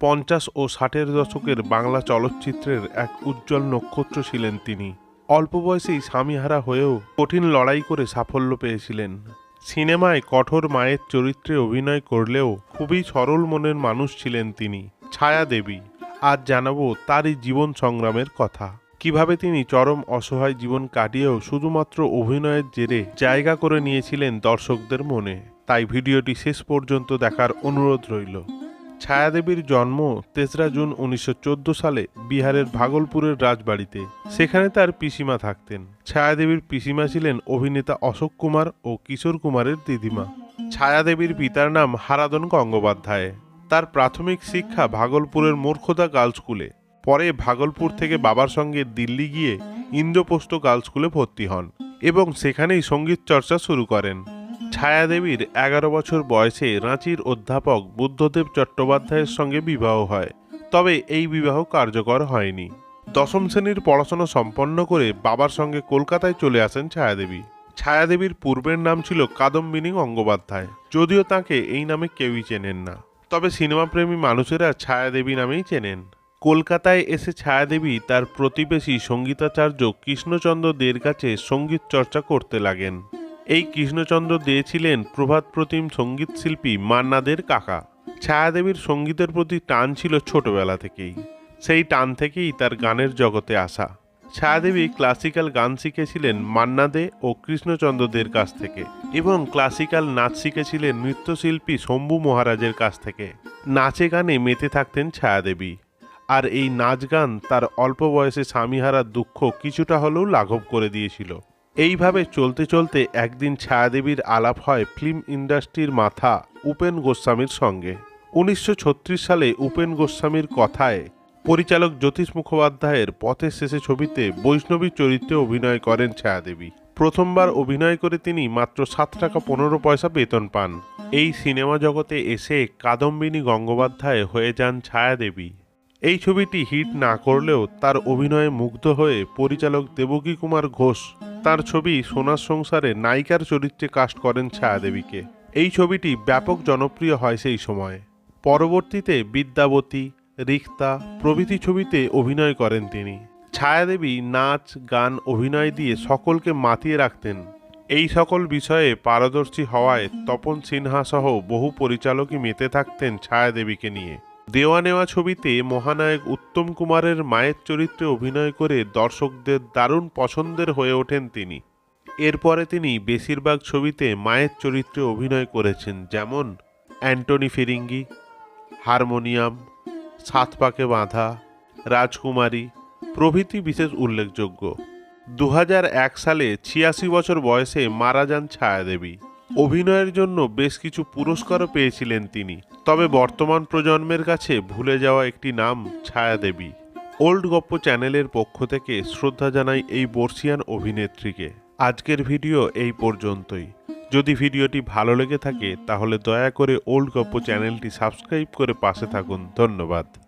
পঞ্চাশ ও ষাটের দশকের বাংলা চলচ্চিত্রের এক উজ্জ্বল নক্ষত্র ছিলেন তিনি। অল্প বয়সেই স্বামীহারা হয়েও কঠিন লড়াই করে সাফল্য পেয়েছিলেন। সিনেমায় কঠোর মায়ের চরিত্রে অভিনয় করলেও খুবই সরল মনের মানুষ ছিলেন তিনি। ছায়া দেবী, আজ জানাব তারই জীবন সংগ্রামের কথা। কীভাবে তিনি চরম অসহায় জীবন কাটিয়েও শুধুমাত্র অভিনয়ের জেরে জায়গা করে নিয়েছিলেন দর্শকদের মনে। তাই ভিডিওটি শেষ পর্যন্ত দেখার অনুরোধ রইল। ছায়াদেবীর জন্ম তেসরা জুন উনিশশো চোদ্দ সালে বিহারের ভাগলপুরের রাজবাড়িতে। সেখানে তার পিসিমা থাকতেন। ছায়াদেবীর পিসিমা ছিলেন অভিনেতা অশোক কুমার ও কিশোর কুমারের দিদিমা। ছায়াদেবীর পিতার নাম হারাদন গঙ্গোপাধ্যায়। তার প্রাথমিক শিক্ষা ভাগলপুরের মূর্খদা গার্লস স্কুলে। পরে ভাগলপুর থেকে বাবার সঙ্গে দিল্লি গিয়ে ইন্দ্রপ্রস্থ গার্লস স্কুলে ভর্তি হন এবং সেখানেই সংগীত চর্চা শুরু করেন। ছায়াদেবীর এগারো বছর বয়সে রাঁচির অধ্যাপক বুদ্ধদেব চট্টোপাধ্যায়ের সঙ্গে বিবাহ হয়। তবে এই বিবাহ কার্যকর হয়নি। দশম শ্রেণির পড়াশোনা সম্পন্ন করে বাবার সঙ্গে কলকাতায় চলে আসেন ছায়াদেবী। ছায়াদেবীর পূর্বের নাম ছিল কাদম্বিনী গঙ্গোপাধ্যায়। যদিও তাকে এই নামে কেউই চেনেন না। তবে সিনেমাপ্রেমী মানুষেরা ছায়াদেবী নামেই চেনেন। কলকাতায় এসে ছায়াদেবী তার প্রতিবেশী সঙ্গীতাচার্য কৃষ্ণচন্দ্র দের কাছে সংগীত চর্চা করতে লাগেন। এই কৃষ্ণচন্দ্র দিয়েছিলেন ছিলেন প্রভাত প্রতিম সংগীত শিল্পী মান্নাদের কাকা। ছায়াদেবীর সঙ্গীতের প্রতি টান ছিল ছোটবেলা থেকেই। সেই টান থেকেই তার গানের জগতে আসা। ছায়াদেবী ক্লাসিক্যাল গান শিখেছিলেন মান্না দে ও কৃষ্ণচন্দ্রদের কাছ থেকে এবং ক্লাসিক্যাল নাচ শিখেছিলেন নৃত্যশিল্পী শম্ভু মহারাজের কাছ থেকে। নাচে গানে মেতে থাকতেন ছায়াদেবী। আর এই নাচ গান তার অল্প বয়সে স্বামীহারার দুঃখ কিছুটা হলেও লাঘব করে দিয়েছিল। এইভাবে চলতে চলতে একদিন ছায়াদেবীর আলাপ হয় ফিল্ম ইন্ডাস্ট্রির মাথা উপেন গোস্বামীর সঙ্গে। উনিশশো ছত্রিশ সালে উপেন গোস্বামীর কথায় পরিচালক জ্যোতিষ মুখোপাধ্যায়ের পথের শেষে ছবিতে বৈষ্ণবী চরিত্রে অভিনয় করেন ছায়াদেবী। প্রথমবার অভিনয় করে তিনি মাত্র সাত টাকা পনেরো পয়সা বেতন পান। এই সিনেমা জগতে এসে কাদম্বিনী গঙ্গোপাধ্যায় হয়ে যান ছায়াদেবী। এই ছবিটি হিট না করলেও তার অভিনয়ে মুগ্ধ হয়ে পরিচালক দেবকী কুমার ঘোষ। তার ছবি সোনার সংসারে নায়িকার চরিত্রে কাস্ট করেন ছায়াদেবীকে। এই ছবিটি ব্যাপক জনপ্রিয় হয় সেই সময়ে। পরবর্তীতে বিদ্যাবতী, রিক্তা প্রভৃতি ছবিতে অভিনয় করেন তিনি। ছায়াদেবী নাচ, গান, অভিনয় দিয়ে সকলকে মাতিয়ে রাখতেন। এই সকল বিষয়ে পারদর্শী হওয়ায় তপন সিনহা সহ বহু পরিচালকই মেতে থাকতেন ছায়াদেবীকে নিয়ে। দেওয়া নেওয়া ছবিতে মহানায়ক উত্তম কুমারের মায়ের চরিত্রে অভিনয় করে দর্শকদের দারুণ পছন্দের হয়ে ওঠেন তিনি। এরপরে তিনি বেশিরভাগ ছবিতে মায়ের চরিত্রে অভিনয় করেছেন, যেমন অ্যান্টনি ফিরিঙ্গি, হারমোনিয়াম, সাত পাকে বাঁধা, রাজকুমারী, প্রভৃতি বিশেষ উল্লেখযোগ্য। দু হাজার এক সালে ছিয়াশি বছর বয়সে মারা যান ছায়াদেবী। অভিনয়ের জন্য বেশ কিছু পুরস্কারও পেয়েছিলেন তিনি। তবে বর্তমান প্রজন্মের কাছে ভুলে যাওয়া একটি নাম ছায়াদেবী। ওল্ড গপ্প চ্যানেলের পক্ষ থেকে শ্রদ্ধা জানাই এই বর্ষিয়ান অভিনেত্রীকে। আজকের ভিডিও এই পর্যন্তই। যদি ভিডিওটি ভালো লেগে থাকে, তাহলে দয়া করে ওল্ড গপ্প চ্যানেলটি সাবস্ক্রাইব করে পাশে থাকুন। ধন্যবাদ।